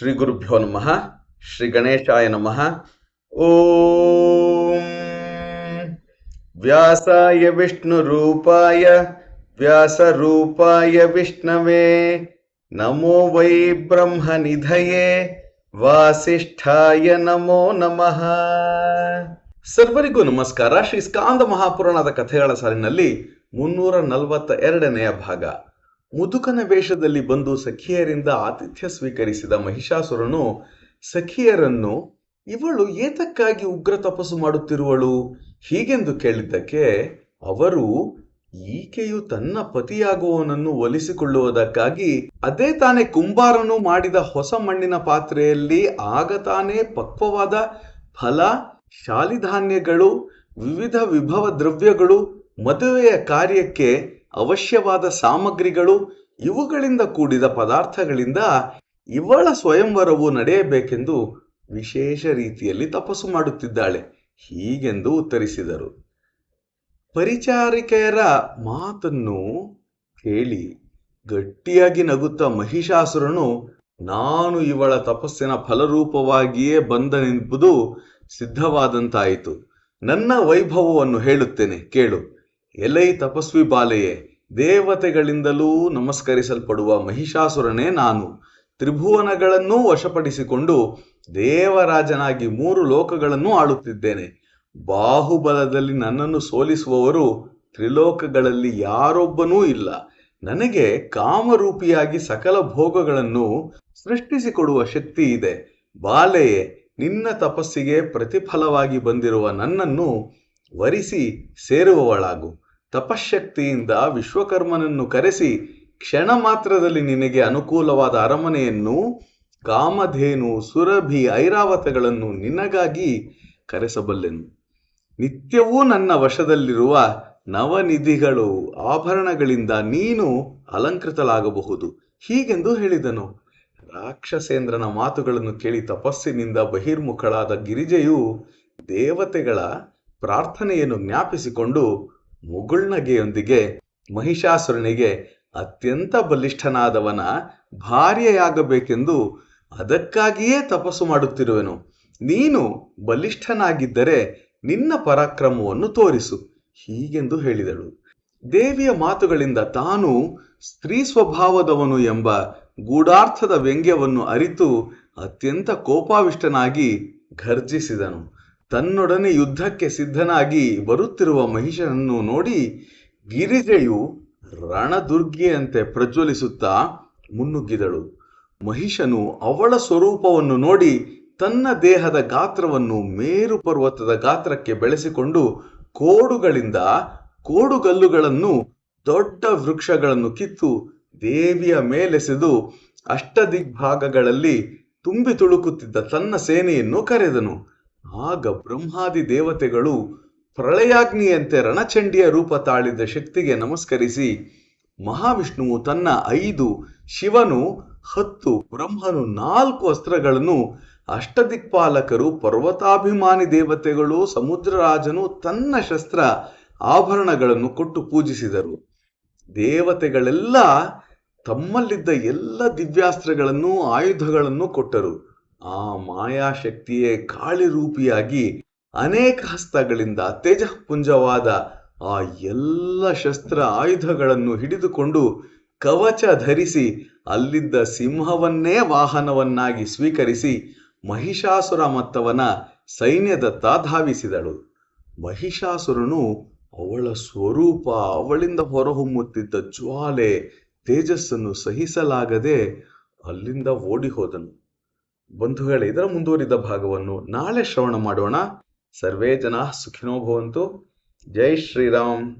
ಶ್ರೀ ಗುರುಭ್ಯೋ ನಮಃ, ಶ್ರೀ ಗಣೇಶಾಯ ನಮಃ. ಓಂ. ವ್ಯಾಸಾಯ ವಿಷ್ಣು ರೂಪಾಯ, ವ್ಯಾಸ ರೂಪಾಯ ವಿಷ್ಣವೇ. ನಮೋ ವೈ ಬ್ರಹ್ಮ ನಿಧಯೇ, ವಾಸಿಷ್ಠಾಯ ನಮೋ ನಮಃ. ಸರ್ವರಿಗೂ ನಮಸ್ಕಾರ. ಶ್ರೀ ಸ್ಕಾಂದ ಮಹಾಪುರಾಣದ ಕಥೆಗಳ ಸಾಲಿನಲ್ಲಿ ಮುನ್ನೂರ ನಲವತ್ತ ಎರಡನೆಯ ಭಾಗ. ಮುದುಕನ ವೇಷದಲ್ಲಿ ಬಂದು ಸಖಿಯರಿಂದ ಆತಿಥ್ಯ ಸ್ವೀಕರಿಸಿದ ಮಹಿಷಾಸುರನು, ಸಖಿಯರನ್ನು, ಇವಳು ಏತಕ್ಕಾಗಿ ಉಗ್ರ ತಪಸ್ಸು ಮಾಡುತ್ತಿರುವಳು? ಹೀಗೆಂದು ಕೇಳಿದ್ದಕ್ಕೆ, ಅವರು ಈಕೆಯು ತನ್ನ ಪತಿಯಾಗುವವನನ್ನು ಒಲಿಸಿಕೊಳ್ಳುವುದಕ್ಕಾಗಿ ಅದೇ ತಾನೇ ಕುಂಬಾರನು ಮಾಡಿದ ಹೊಸ ಮಣ್ಣಿನ ಪಾತ್ರೆಯಲ್ಲಿ ಆಗ ತಾನೇ ಪಕ್ವವಾದ ಫಲ, ಶಾಲಿಧಾನ್ಯಗಳು, ವಿವಿಧ ವಿಭವ ದ್ರವ್ಯಗಳು ಮದುವೆಯ ಕಾರ್ಯಕ್ಕೆ ಅವಶ್ಯವಾದ ಸಾಮಗ್ರಿಗಳು ಇವುಗಳಿಂದ ಕೂಡಿದ ಪದಾರ್ಥಗಳಿಂದ ಇವಳ ಸ್ವಯಂವರವು ನಡೆಯಬೇಕೆಂದು ವಿಶೇಷ ರೀತಿಯಲ್ಲಿ ತಪಸ್ಸು ಮಾಡುತ್ತಿದ್ದಾಳೆ. ಹೀಗೆಂದು ಉತ್ತರಿಸಿದರು. ಪರಿಚಾರಿಕೆಯರ ಮಾತನ್ನು ಕೇಳಿ ಗಟ್ಟಿಯಾಗಿ ನಗುತ್ತಾ ಮಹಿಷಾಸುರನು, ನಾನು ಇವಳ ತಪಸ್ಸಿನ ಫಲರೂಪವಾಗಿಯೇ ಬಂದನೆಂಬುದು ಸಿದ್ಧವಾದಂತಾಯಿತು. ನನ್ನ ವೈಭವವನ್ನು ಹೇಳುತ್ತೇನೆ, ಕೇಳು. ಎಲೈ ತಪಸ್ವಿ ಬಾಲೆಯೇ, ದೇವತೆಗಳಿಂದಲೂ ನಮಸ್ಕರಿಸಲ್ಪಡುವ ಮಹಿಷಾಸುರನೇ ನಾನು. ತ್ರಿಭುವನಗಳನ್ನೂ ವಶಪಡಿಸಿಕೊಂಡು ದೇವರಾಜನಾಗಿ ಮೂರು ಲೋಕಗಳನ್ನು ಆಳುತ್ತಿದ್ದೇನೆ. ಬಾಹುಬಲದಲ್ಲಿ ನನ್ನನ್ನು ಸೋಲಿಸುವವರು ತ್ರಿಲೋಕಗಳಲ್ಲಿ ಯಾರೊಬ್ಬನೂ ಇಲ್ಲ. ನನಗೆ ಕಾಮರೂಪಿಯಾಗಿ ಸಕಲ ಭೋಗಗಳನ್ನು ಸೃಷ್ಟಿಸಿಕೊಡುವ ಶಕ್ತಿ ಇದೆ. ಬಾಲೆಯೇ, ನಿನ್ನ ತಪಸ್ಸಿಗೆ ಪ್ರತಿಫಲವಾಗಿ ಬಂದಿರುವ ನನ್ನನ್ನು ವರಿಸಿ ಸೇರುವವಳಾಗು. ತಪಶಕ್ತಿಯಿಂದ ವಿಶ್ವಕರ್ಮನನ್ನು ಕರೆಸಿ ಕ್ಷಣ ಮಾತ್ರದಲ್ಲಿ ನಿನಗೆ ಅನುಕೂಲವಾದ ಅರಮನೆಯನ್ನು, ಕಾಮಧೇನು, ಸುರಭಿ ಐರಾವತಗಳನ್ನು ನಿನಗಾಗಿ ಕರೆಸಬಲ್ಲೆನು. ನಿತ್ಯವೂ ನನ್ನ ವಶದಲ್ಲಿರುವ ನವನಿಧಿಗಳು ಆಭರಣಗಳಿಂದ ನೀನು ಅಲಂಕೃತಲಾಗಬಹುದು ಹೀಗೆಂದು ಹೇಳಿದನು. ರಾಕ್ಷಸೇಂದ್ರನ ಮಾತುಗಳನ್ನು ಕೇಳಿ ತಪಸ್ಸಿನಿಂದ ಬಹಿರ್ಮುಖಳಾದ ಗಿರಿಜೆಯು ದೇವತೆಗಳ ಪ್ರಾರ್ಥನೆಯನ್ನು ಜ್ಞಾಪಿಸಿಕೊಂಡು ಮುಗುಳ್ನಗೆಯೊಂದಿಗೆ ಮಹಿಷಾಸುರನಿಗೆ ಅತ್ಯಂತ ಬಲಿಷ್ಠನಾದವನ ಭಾರ್ಯೆಯಾಗಬೇಕೆಂದು ಅದಕ್ಕಾಗಿಯೇ ತಪಸ್ಸು ಮಾಡುತ್ತಿರುವೆನು. ನೀನು ಬಲಿಷ್ಠನಾಗಿದ್ದರೆ ನಿನ್ನ ಪರಾಕ್ರಮವನ್ನು ತೋರಿಸು, ಹೀಗೆಂದು ಹೇಳಿದಳು. ದೇವಿಯ ಮಾತುಗಳಿಂದ ತಾನು ಸ್ತ್ರೀ ಸ್ವಭಾವದವನು ಎಂಬ ಗೂಢಾರ್ಥದ ವ್ಯಂಗ್ಯವನ್ನು ಅರಿತು ಅತ್ಯಂತ ಕೋಪಾವಿಷ್ಟನಾಗಿ ಘರ್ಜಿಸಿದನು. ತನ್ನೊಡನೆ ಯುದ್ಧಕ್ಕೆ ಸಿದ್ಧನಾಗಿ ಬರುತ್ತಿರುವ ಮಹಿಷನನ್ನು ನೋಡಿ ಗಿರಿಜೆಯು ರಣದುರ್ಗಿಯಂತೆ ಪ್ರಜ್ವಲಿಸುತ್ತಾ ಮುನ್ನುಗ್ಗಿದಳು. ಮಹಿಷನು ಅವಳ ಸ್ವರೂಪವನ್ನು ನೋಡಿ ತನ್ನ ದೇಹದ ಗಾತ್ರವನ್ನು ಮೇರು ಪರ್ವತದ ಗಾತ್ರಕ್ಕೆ ಬೆಳೆಸಿಕೊಂಡು ಕೋಡುಗಳಿಂದ ಕೋಡುಗಲ್ಲುಗಳನ್ನು ದೊಡ್ಡ ವೃಕ್ಷಗಳನ್ನು ಕಿತ್ತು ದೇವಿಯ ಮೇಲೆಸೆದು ಅಷ್ಟದಿಗ್ಭಾಗಗಳಲ್ಲಿ ತುಂಬಿ ತುಳುಕುತ್ತಿದ್ದ ತನ್ನ ಸೇನೆಯನ್ನು ಕರೆದನು. ಆಗ ಬ್ರಹ್ಮಾದಿ ದೇವತೆಗಳು ಪ್ರಳಯಾಗ್ನಿಯಂತೆ ರಣಚಂಡಿಯ ರೂಪ ತಾಳಿದ ಶಕ್ತಿಗೆ ನಮಸ್ಕರಿಸಿ, ಮಹಾವಿಷ್ಣುವು ತನ್ನ ಐದು, ಶಿವನು ಹತ್ತು, ಬ್ರಹ್ಮನು ನಾಲ್ಕು ಅಸ್ತ್ರಗಳನ್ನು ಅಷ್ಟದಿಕ್ಪಾಲಕರು, ಪರ್ವತಾಭಿಮಾನಿ ದೇವತೆಗಳು, ಸಮುದ್ರರಾಜನು ತನ್ನ ಶಸ್ತ್ರ ಆಭರಣಗಳನ್ನು ಕೊಟ್ಟು ಪೂಜಿಸಿದರು. ದೇವತೆಗಳೆಲ್ಲ ತಮ್ಮಲ್ಲಿದ್ದ ಎಲ್ಲ ದಿವ್ಯಾಸ್ತ್ರಗಳನ್ನು, ಆಯುಧಗಳನ್ನು ಕೊಟ್ಟರು. ಆ ಮಾಯಾಶಕ್ತಿಯೇ ಕಾಳಿರೂಪಿಯಾಗಿ ಅನೇಕ ಹಸ್ತಗಳಿಂದ ತೇಜಃಪುಂಜವಾದ ಆ ಎಲ್ಲ ಶಸ್ತ್ರ ಆಯುಧಗಳನ್ನು ಹಿಡಿದುಕೊಂಡು ಕವಚ ಧರಿಸಿ ಅಲ್ಲಿದ್ದ ಸಿಂಹವನ್ನೇ ವಾಹನವನ್ನಾಗಿ ಸ್ವೀಕರಿಸಿ ಮಹಿಷಾಸುರ ಮತ್ತವನ ಸೈನ್ಯದತ್ತ ಧಾವಿಸಿದಳು. ಮಹಿಷಾಸುರನು ಅವಳ ಸ್ವರೂಪ ಅವಳಿಂದ ಹೊರಹೊಮ್ಮುತ್ತಿದ್ದ ಜ್ವಾಲೆ ತೇಜಸ್ಸನ್ನು ಸಹಿಸಲಾಗದೆ ಅಲ್ಲಿಂದ ಓಡಿ ಹೋದನು ಬಂಧುಗಳೇ ಇದರ ಮುಂದುವರಿದ ಭಾಗವನ್ನು ನಾಳೆ ಶ್ರವಣ ಮಾಡೋಣ. ಸರ್ವೇ ಜನ ಸುಖಿನೋ ಭವಂತು. ಜೈ ಶ್ರೀರಾಮ್.